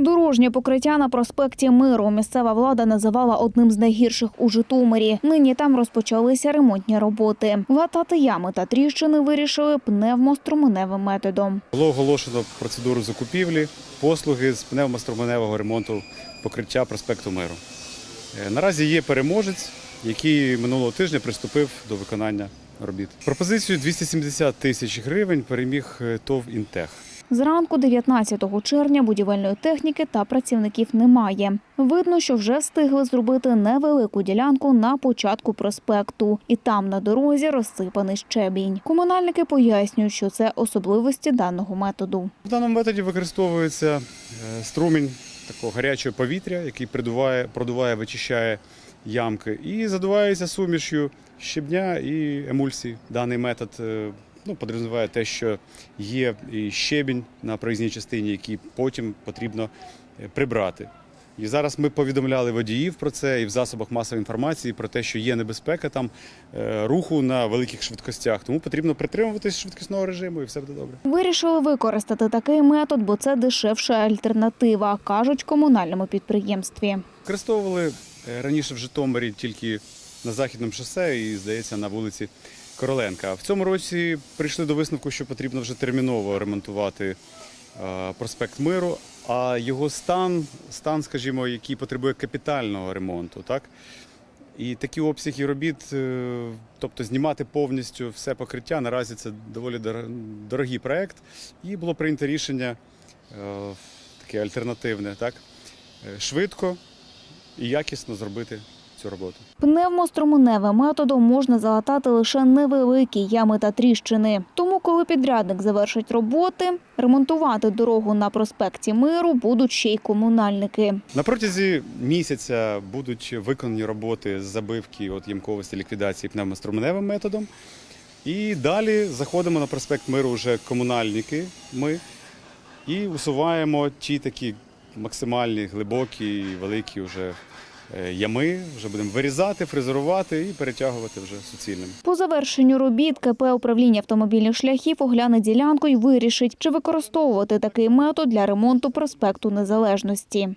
Дорожнє покриття на проспекті Миру місцева влада називала одним з найгірших у Житомирі. Нині там розпочалися ремонтні роботи. Латати ями та тріщини вирішили пневмоструменевим методом. Було оголошено процедуру закупівлі, послуги з пневмоструменевого ремонту покриття проспекту Миру. Е, Наразі є переможець, який минулого тижня приступив до виконання робіт. Пропозицію 270 тисяч гривень переміг е, ТОВ «Інтех». Зранку 19 червня будівельної техніки та працівників немає. Видно, що вже встигли зробити невелику ділянку на початку проспекту, і там на дорозі розсипаний щебінь. Комунальники пояснюють, що це особливості даного методу. В даному методі використовується е, струмінь такого гарячого повітря, який придуває, продуває, вичищає ямки, і задувається сумішю щебня і емульсії. Даний метод е, ну, підрозуміває те, що є і щебінь на проїзній частині, який потім потрібно е, прибрати. І зараз ми повідомляли водіїв про це і в засобах масової інформації про те, що є небезпека там е, руху на великих швидкостях. Тому потрібно притримуватись швидкісного режиму і все буде добре. Вирішили використати такий метод, бо це дешевша альтернатива, кажуть комунальному підприємстві. Використовували е, раніше в Житомирі тільки на західному шосе і, здається, на вулиці Короленка. В цьому році прийшли до висновку, що потрібно вже терміново ремонтувати е, проспект Миру, а його стан, стан, скажімо, який потребує капітального ремонту, так? І такі обсяги робіт, е, тобто знімати повністю все покриття, наразі це доволі дорогий проект. І було прийнято рішення е, таке альтернативне, так? Швидко і якісно зробити цю роботу. Пневмоструменевим методом можна залатати лише невеликі ями та тріщини. Тому, коли підрядник завершить роботи, ремонтувати дорогу на проспекті Миру будуть ще й комунальники. На протязі місяця будуть виконані роботи з забивки от ямковості ліквідації пневмоструменевим методом. І далі заходимо на проспект Миру вже комунальники ми і усуваємо ті такі максимальні, глибокі великі вже ями. Вже будемо вирізати, фрезерувати і перетягувати вже суцільним. По завершенню робіт КП управління автомобільних шляхів огляне ділянку і вирішить, чи використовувати такий метод для ремонту проспекту Незалежності.